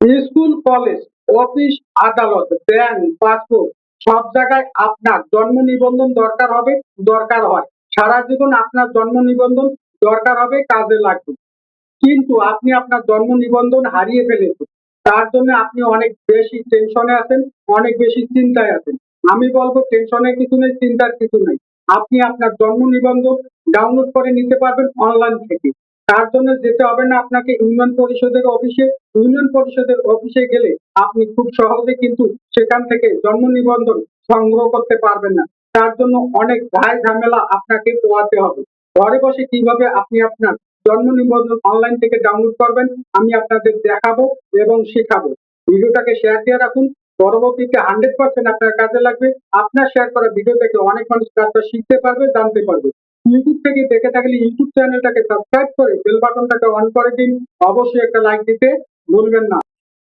School, college, office, আদালত, bank, passport, সব জায়গায় আপনার জন্ম নিবন্ধন দরকার হবে, দরকার হয়। সারা জীবন আপনার জন্ম নিবন্ধন দরকার হবে, কাজে লাগবে। কিন্তু আপনি আপনার জন্ম নিবন্ধন হারিয়ে ফেলেছেন। তার জন্য আপনি অনেক বেশি টেনশনে আছেন, অনেক বেশি চিন্তায় আছেন। আমি বলব, টেনশনের কিছু নেই, চিন্তার কিছু নেই। আপনি আপনার জন্ম নিবন্ধন ডাউনলোড করে নিতে পারবেন অনলাইন থেকে। তার জন্য যেতে হবে না আপনাকে ইউনিয়ন পরিষদের অফিসে। ইউনিয়ন পরিষদের অফিসে গেলে আপনি খুব সহজে কিন্তু সেখান থেকে জন্ম নিবন্ধন সংগ্রহ করতে পারবেন না। তার জন্য অনেক দায় ঝামেলা আপনাকে পোয়াতে হবে। ঘরে বসে কীভাবে আপনি আপনার জন্ম নিবন্ধন অনলাইন থেকে ডাউনলোড করবেন, আমি আপনাদের দেখাবো এবং শেখাবো। ভিডিওটাকে শেয়ার দিয়ে রাখুন। পরবর্তীতে হান্ড্রেড পার্সেন্ট আপনার কাজে লাগবে। আপনার শেয়ার করা ভিডিও থেকে অনেক মানুষ কাজটা শিখতে পারবে, জানতে পারবে। ইউটিউব থেকে দেখে থাকলে ইউটিউব চ্যানেলটাকে সাবস্ক্রাইব করে বেল বাটনটাকে অন করে দিন। অবশ্যই একটা লাইক দিতে ভুলবেন না।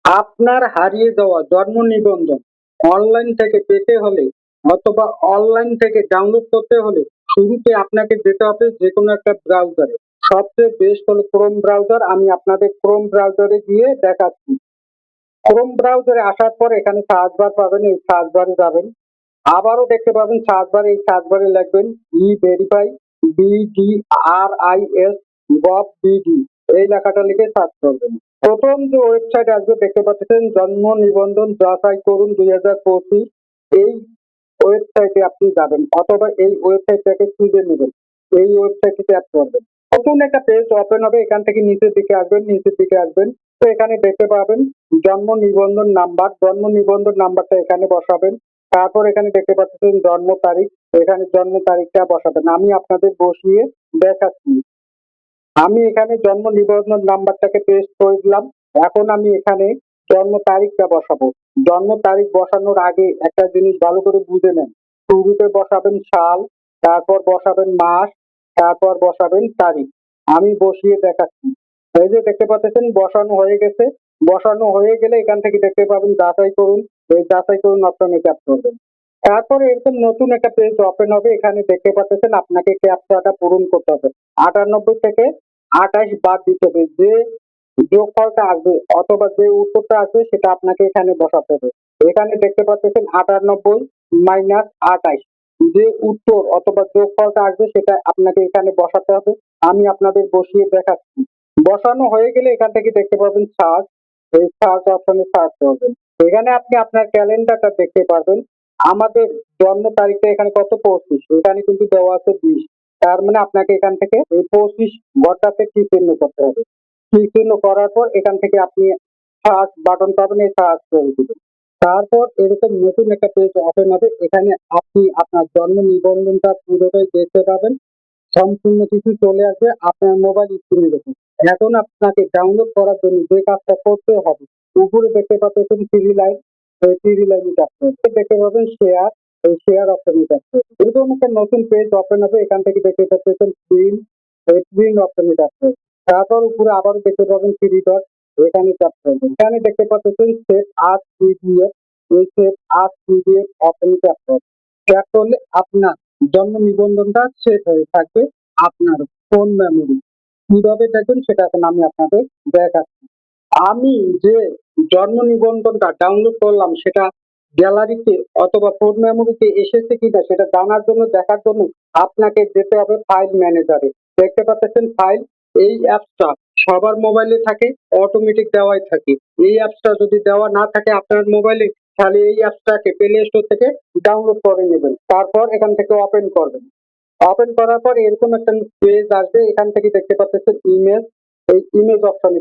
আপনার হারিয়ে যাওয়া জন্ম নিবন্ধন অনলাইন থেকে পেতে হলে অথবা অনলাইন থেকে ডাউনলোড করতে হলে শুরুতে আপনাকে যেতে হবে যে কোনো একটা ব্রাউজারে সবচেয়ে বেস্ট হলো ক্রোম ব্রাউজার আমি আপনাদের ক্রোম ব্রাউজারে গিয়ে দেখাচ্ছি। ক্রোম ব্রাউজারে আসার পর এখানে সার্চ বার পাবেন, এই সার্চ বারে যাবেন। আবারও দেখতে পাবেন সার্চ বারে এই সার্চ বারে লিখবেন e verify BD R I S gov BD এই লেখাটা লিখে সার্চ করবেন। প্রথম যে ওয়েবসাইট আসবে, দেখতে পাচ্ছেন জন্ম নিবন্ধন যাচাই করুন দুই হাজার পঁচিশ। এই ওয়েবসাইটে আপনি যাবেন, অথবা এই ওয়েবসাইটটাকে খুঁজে নেবেন। এই ওয়েবসাইটে ট্যাপ করবেন। নতুন একটা পেজ ওপেন হবে, এখান থেকে নিচের দিকে আসবেন, নিচের দিকে আসবেন। তো এখানে দেখতে পাবেন জন্ম নিবন্ধন নাম্বার জন্ম নিবন্ধন নাম্বারটা এখানে বসাবেন। তারপর এখানে দেখতে পাচ্ছেন জন্ম তারিখ। এখানে জন্ম তারিখটা বসাবেন। আমি আপনাদের বসিয়ে দেখাচ্ছি। আমি এখানে জন্ম নিবন্ধন নাম্বারটাকে পেস্ট করে দিলাম। এখন আমি এখানে জন্ম তারিখটা বসাবো। জন্ম তারিখ বসানোর আগে একটা জিনিস ভালো করে বুঝে নেন। শুরুতে বসাবেন সাল, তারপর বসাবেন মাস, তারপর বসাবেন তারিখ। আমি বসিয়ে দেখাচ্ছি। এই যে দেখতে পাচ্ছেন, বসানো হয়ে গেছে। বসানো হয়ে গেলে এখান থেকে দেখতে পাবেন, যাচাই করুন। এই যাচাই করুন অপশনে ট্যাপ করবেন। তারপরে এরকম নতুন একটা পেজ ওপেন হবে, এখানে দেখতে পাচ্ছেন আপনাকে ক্যাপচাটা পূরণ করতে হবে। আটানব্বই থেকে আঠাশ বাদ দিতে হবে। যে যোগফলটা আসবে অথবা যে উত্তরটা আসবে, সেটা আপনাকে এখানে বসাতে হবে। এখানে দেখতে পাচ্ছেন আটানব্বই মাইনাস আঠাশ। যে উত্তর অথবা যোগফলটা আসবে, সেটা আপনাকে এখানে বসাতে হবে। আমি আপনাদের বসিয়ে দেখাচ্ছি। বসানো হয়ে গেলে এখান থেকে দেখতে পাবেন সার্চ এই সার্চ অপশনে সার্চ করবেন। এখানে আপনি আপনার ক্যালেন্ডারটা দেখতে পারবেন। আমাদের জন্ম তারিখটা এখানে কত? পঁচিশ। এখানে কিন্তু দেওয়া আছে বিশ। তার মানে আপনাকে এখান থেকে এই পঁচিশ ঘরটাতে কি চিহ্ন করতে হবে? কি চিহ্ন করার পর এখান থেকে আপনি সার্চ বাটন পাবেন, এই সার্চ করে দিবেন। তারপর এরকম নতুন একটা পেজ ওপেন হবে। এখানে আপনি আপনার জন্ম নিবন্ধনটা পুরোটাই দেখতে পাবেন। সম্পূর্ণ কিছু চলে আসবে আপনার মোবাইল স্ক্রিনে দেখুন এখন আপনাকে ডাউনলোড করার জন্য যে কাজটা করতে হবে উপরে দেখতে পাচ্ছেন টিভি লাইন এই টিভি লাইনে করবেন দেখতে পাবেন শেয়ার এই শেয়ার অপশনে করবেন এরকম একটা নতুন পেজ ওপেন হবে, এখান থেকে দেখতে পাচ্ছেন প্রিন্ট এই প্রিন্ট অপশনে করবেন তারপর উপরে আবারও দেখতে পাবেন থ্রি ডট এখানে করবেন এখানে দেখতে পাচ্ছেন সেভ আস পিডিএফ এই সেভ আস পিডিএফ অপশনে করবেন ট্যাপ করলে আপনার জন্ম নিবন্ধনটা সেভ হয়ে থাকবে আপনার ফোন মেমোরি কীভাবে দেখবেন সেটা এখন আমি আপনাদের দেখাচ্ছি। আমি যে জন্ম নিবন্ধনটা ডাউনলোড করলাম, সেটা গ্যালারিতে অথবা ফোন মেমোরিতে এসেছে কিনা সেটা জানার জন্য, দেখার জন্য আপনাকে যেতে হবে ফাইল ম্যানেজারে দেখতে পাচ্ছেন ফাইল এই অ্যাপসটা সবার মোবাইলে থাকে অটোমেটিক দেওয়াই থাকে। এই অ্যাপসটা যদি দেওয়া না থাকে আপনার মোবাইলে তাহলে এই অ্যাপসটাকে প্লে স্টোর থেকে ডাউনলোড করে নেবেন। তারপর এখান থেকে ওপেন করবেন। ওপেন করার পর এরকম একটা পেজ আসবে, এখান থেকে দেখতে পাচ্ছেন ইমেজ এই ইমেজ অপশনে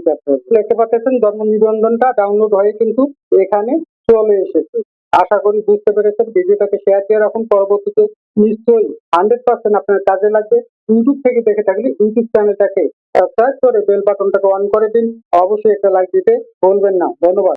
দেখতে পাচ্ছেন জন্ম নিবন্ধনটা ডাউনলোড হয়ে কিন্তু এখানে চলে এসেছে। আশা করি বুঝতে পেরেছেন, ভিডিওটাকে শেয়ার দিয়ে রাখুন। পরবর্তীতে নিশ্চয়ই হান্ড্রেড পার্সেন্ট আপনার কাজে লাগবে। ইউটিউব থেকে দেখে থাকলে ইউটিউব চ্যানেলটাকে সাবস্ক্রাইব করে বেল বাটনটাকে অন করে দিন। অবশ্যই একটা লাইক দিতে ভুলবেন না। ধন্যবাদ।